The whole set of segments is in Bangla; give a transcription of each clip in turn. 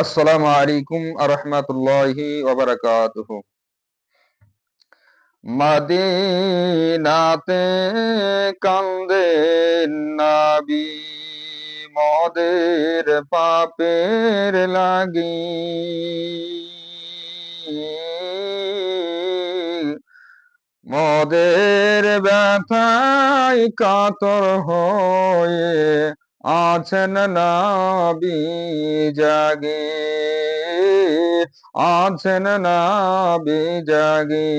আসসালামু আলাইকুম আরহামাতুল্লাহি ওবারাকাতুহু মদিনাতে কান্দে নাবি মদের পাপের লাগি। মদের ব্যথায় কাতর হয়ে আছেন নাবি জাগে আছেন নাবি জাগে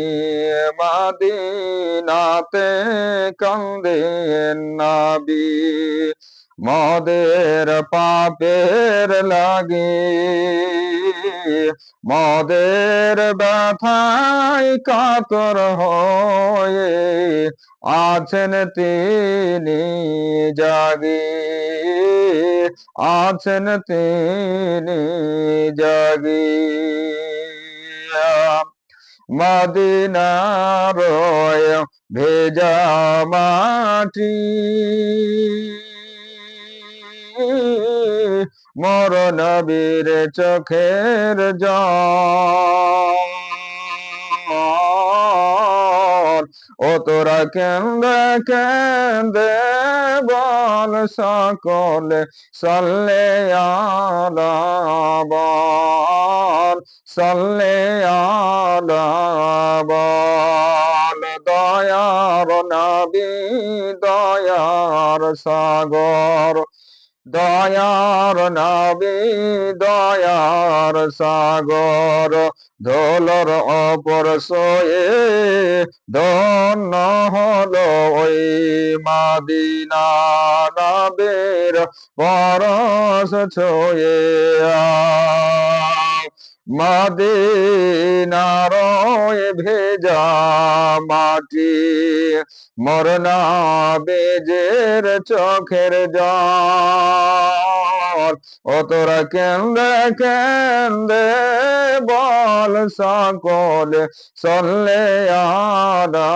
মাদিনাতে কান্দে নাবি মদের পাপের লাগে। মদের ব্যথায় কাতর হয়ে আছেন তিনি জাগে আছেন তিনি জাগে। মদিনার ভেজা মাটি মর নবীর চোখের জল। ও তোরা কেন্দে কেন্দে বল সকলে সল্লে আলা বল সল্লে আলা বল দয়ার নবী, দয়ার সাগর দয়ার নাবি দয়ার সাগর ধোলর অপর সয়ে ধন্য হল ওই মাদিনা নাবের পরশ ছোয়ে। মদিনার ভেজা মাটি মরনা বেজের চোখের জল। ও তোরা কেন্দে কেন্দে বল সকল সল্লে আলা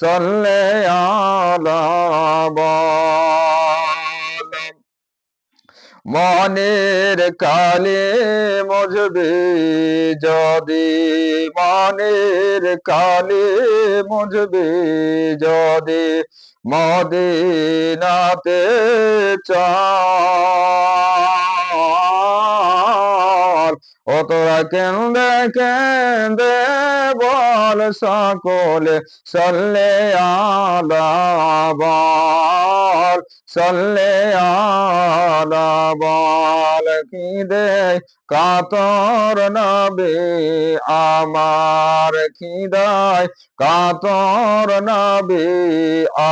সল্লে আলা বল। মনের কালে মজবে যদি, মনের কালে মজবে যদি, মদিনাতে চাল। ও তোরা কেন্দে কেন্দে বল সকলে সল্লে আলা সল্লে আলা বল কি দে কাতর নবে আমার খিদায়। কাতর নবে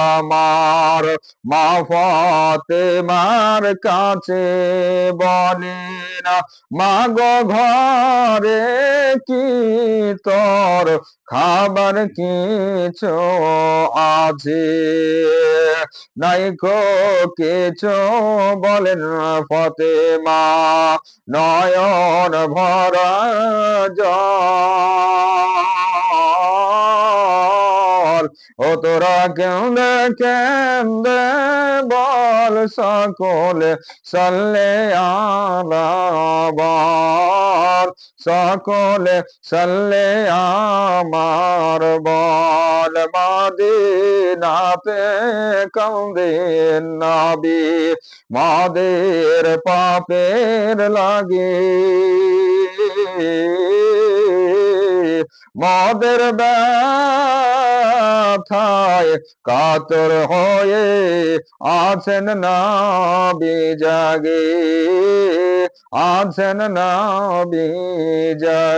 আমার মাফতে মার কাছে বলে না, মাগো ঘরে কি তোর খাবার কিছু আছে? নাইকো কিছু বলেন ফতেমা নয়ন ভরা জল। ও তোরা কেন্দে কেন্দে বল সকলে সল্লে আলা বল। সকলে সল্লে আমার বল। মাদিনাতে কান্দে নাবি, মাদের পাপের লাগে। মদের ব্যথায় কাতর হয়ে আছেন না জাগে আছেন না জাগে